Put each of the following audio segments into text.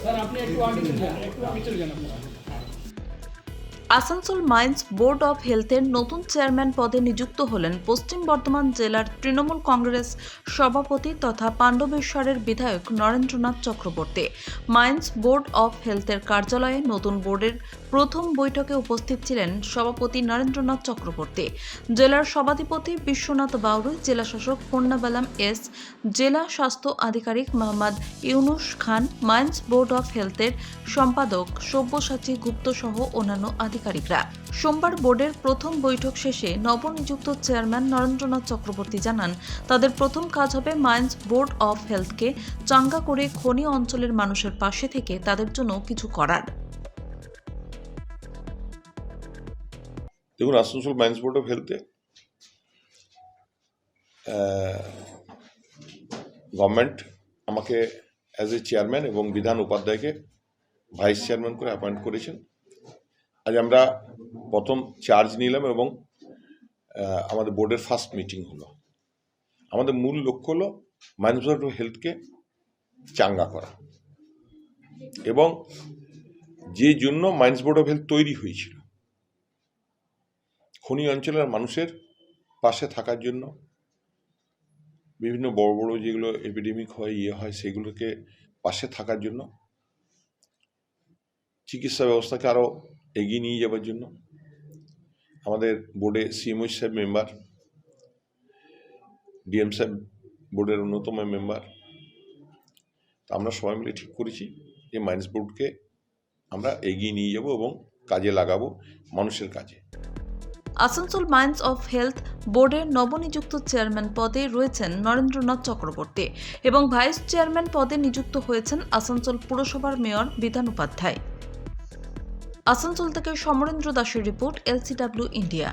Sir আপনি একটু আগে চলে যান একটু আগে চলে যান আপনারা আসানসোল মাইন্স বোর্ড অফ হেলথের নতুন চেয়ারম্যান পদে নিযুক্ত হলেন পশ্চিম বর্ধমান জেলার তৃণমূল কংগ্রেস সভাপতি তথা পাণ্ডবেশ্বরের বিধায়ক Narendranath Chakraborty. Mines board of হেলথের কার্যালয়ে নতুন বোর্ডের প্রথম বৈঠকে উপস্থিত ছিলেন সভাপতি নরেন্দ্রনাথ চক্রবর্তী। জেলার সভাধিপতি বিশ্বনাথ বাউরু জেলা শাসক পূর্ণাবালাম এস, জেলা স্বাস্থ্য আধিকারিক Mohammad Yunus Khan, mines board of হেলথের সম্পাদক সব্যসাচী গুপ্ত সহ অন্যান্য আধিকারিকরা। সোমবার বোর্ডের প্রথম বৈঠক শেষে নবনিযুক্ত চেয়ারম্যান নরেন্দ্রনাথ চক্রবর্তী জানান, তাদের প্রথম কাজ হবে মাইন্স বোর্ড অফ হেলথকে চাঙ্গা করে খনি অঞ্চলের মানুষের পাশে থেকে তাদের জন্য কিছু করার। দেখুন, আসানসোল মাইন্স বোর্ড অফ হেলথে গভর্নমেন্ট আমাকে অ্যাজ এ চেয়ারম্যান এবং বিধান উপাধ্যায়কে ভাইস চেয়ারম্যান করে অ্যাপয়েন্ট করেছেন। আজ আমরা প্রথম চার্জ নিলাম এবং আমাদের বোর্ডের ফার্স্ট মিটিং হলো। আমাদের মূল লক্ষ্য হলো বোর্ড অফ হেলথকে চাঙ্গা করা। এবং যে জন্য মাইন্স বোর্ড অফ হেলথ তৈরি হয়েছিল, খনি অঞ্চলের মানুষের পাশে থাকার জন্য, বিভিন্ন বড় বড় যেগুলো এপিডেমিক হয় ইয়ে হয়, সেগুলোকে পাশে থাকার জন্য, চিকিৎসা ব্যবস্থাকে আরও এগিয়ে নিয়ে যাওয়ার জন্য। আমাদের বোর্ডে সিএমও সাহেব মেম্বার ডিএম সাহেব বোর্ডের অন্যতম মেম্বার তা আমরা সবাই মিলে ঠিক করেছি যে মাইন্স বোর্ডকে আমরা এগিয়ে নিয়ে যাব এবং কাজে লাগাবো মানুষের কাজে। আসানসোল মাইন্স অফ হেলথ বোর্ডের নবনিযুক্ত চেয়ারম্যান পদে রয়েছেন নরেন্দ্রনাথ চক্রবর্তী এবং ভাইস চেয়ারম্যান পদে নিযুক্ত হয়েছেন আসানসোল পুরসভার মেয়র বিধান উপাধ্যায়। আসানসোল থেকে সমরেন্দ্র দাসের রিপোর্ট, এলসিডব্লিউ ইন্ডিয়া।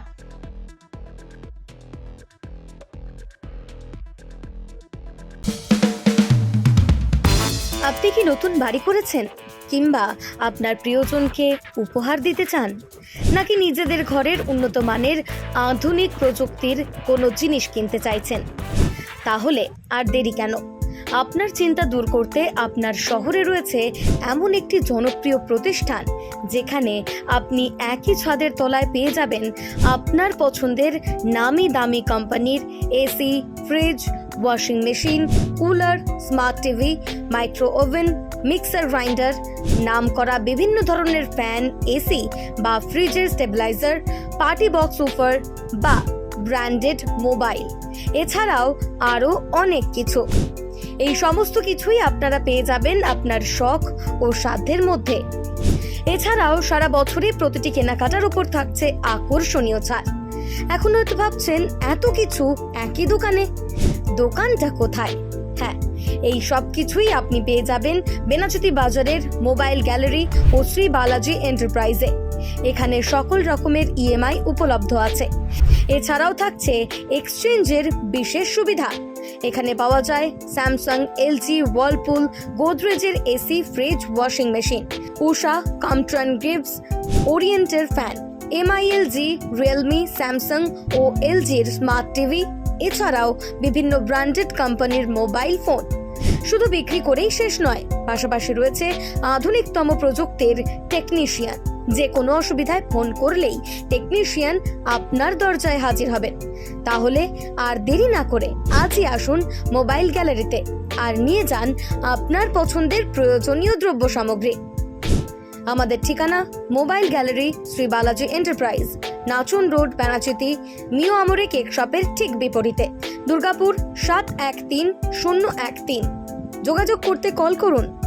আপনি কি নতুন বাড়ি করেছেন? কিংবা আপনার প্রিয়জনকে উপহার দিতে চান? নাকি নিজেদের ঘরের উন্নত মানের আধুনিক প্রযুক্তির কোনো জিনিস কিনতে চাইছেন? তাহলে আর দেরি কেন? আপনার চিন্তা দূর করতে আপনার শহরে রয়েছে এমন একটি জনপ্রিয় প্রতিষ্ঠান, যেখানে আপনি একই ছাদের তলায় পেয়ে যাবেন আপনার পছন্দের নামি দামি কোম্পানির AC, fridge, washing machine, cooler, smart TV, micro oven, mixer grinder নাম করা বিভিন্ন ধরনের ফ্যান, এসি বা ফ্রিজের স্টেবিলাইজার, পার্টি বক্স উফার বা ব্র্যান্ডেড মোবাইল। এছাড়াও আরও অনেক কিছু। এই সমস্ত কিছুই আপনারা পেয়ে যাবেন আপনার শখ ও সাধ্যের মধ্যে। এছাড়াও সারা বছরই প্রতিটি কেনাকাটার উপর থাকছে আকর্ষণীয় ছাড়। এখন হয়তো ভাবছেন, এত কিছু একই দোকানে? দোকানটা কোথায়? হ্যাঁ এই সব কিছুই আপনি পেয়ে যাবেন বেনাচুতি বাজারের মোবাইল গ্যালারি ও শ্রী বালাজি এন্টারপ্রাইজে। এখানে সকল রকমের ইএমআই উপলব্ধ আছে। এছাড়াও থাকছে এক্সচেঞ্জের বিশেষ সুবিধা। এখানে পাওয়া যায় Samsung, LG Whirlpool গোদরেজের AC, fridge, washing machine, Usha, Crompton Greaves ওরিয়েন্টের fan, Mi LG, Realme, Samsung ও এলজির স্মার্ট টিভি, এছাড়াও বিভিন্ন ব্র্যান্ডেড কোম্পানির মোবাইল ফোন। শুধু বিক্রি করেই শেষ নয়, পাশাপাশি রয়েছে আধুনিকতম প্রযুক্তির টেকনিশিয়ান। যে কোনো অসুবিধায় ফোন করলেই টেকনিশিয়ান আপনার দরজায় হাজির হবেন। তাহলে আর দেরি না করে আজই আসুন মোবাইল গ্যালারিতে আর নিয়ে যান আপনার পছন্দের প্রয়োজনীয় দ্রব্য সামগ্রী। আমাদের ঠিকানা mobile gallery, Shri Balaji enterprise, Nachan road, প্যানাচিতি, মিও আমরে কেক শপের ঠিক বিপরীতে, দুর্গাপুর সাত এক তিন শূন্য এক তিন। যোগাযোগ করতে কল করুন।